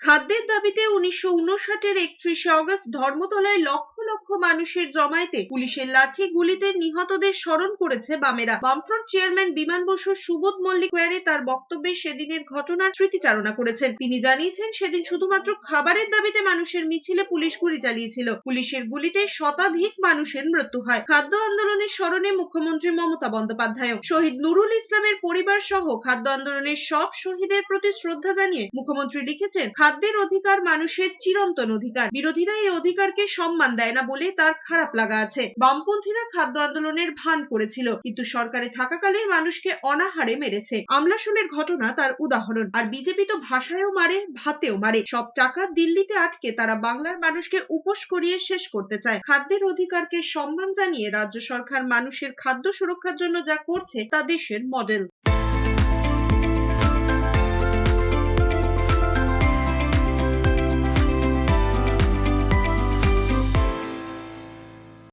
খাদ্যের দাবিতে উনিশশো উনষাটের একত্রিশে অগস্ট ধর্মতলায় লক্ষ লক্ষ মানুষের জমায়েতে পুলিশের লাঠি গুলিতে নিহতদের স্মরণ করেছে বামেরা। বামফ্রন্ট চেয়ারম্যান বিমান বসু সুবোধ মল্লিক ওয়ারে তার বক্তব্যে সেদিনের ঘটনার স্মৃতিচারণা করেছেন। তিনি জানিয়েছেন, সেদিন শুধুমাত্র খাবারের দাবিতে মানুষের মিছিলে পুলিশ গুলি চালিয়েছিল। পুলিশের গুলিতে শতাধিক মানুষের মৃত্যু হয়। খাদ্য আন্দোলনের স্মরণে মুখ্যমন্ত্রী মমতা বন্দ্যোপাধ্যায় শহীদ নুরুল ইসলামের পরিবার সহ খাদ্য আন্দোলনের সব শহীদের প্রতি শ্রদ্ধা জানিয়ে মুখ্যমন্ত্রী লিখেছেন খাদ্যের অধিকার মানুষের চিরন্তন অধিকার। বিরোধীরা এই অধিকারকে সম্মান দেয় না বলে তার খারাপ লাগা আছে। বামপন্থীরা খাদ্য আন্দোলনের ভান করেছিল, কিন্তু সরকারে থাকাকালীন মানুষকে অনাহারে মেরেছে। আমলাশনের ঘটনা তার উদাহরণ। আর বিজেপি তো ভাষায়ও মারে, ভাতেও মারে। সব টাকা দিল্লিতে আটকে তারা বাংলার মানুষকে উপোস করিয়ে শেষ করতে চায়। খাদ্যের অধিকারকে সম্মান জানিয়ে রাজ্য সরকার মানুষের খাদ্য সুরক্ষার জন্য যা করছে তা দেশের মডেল।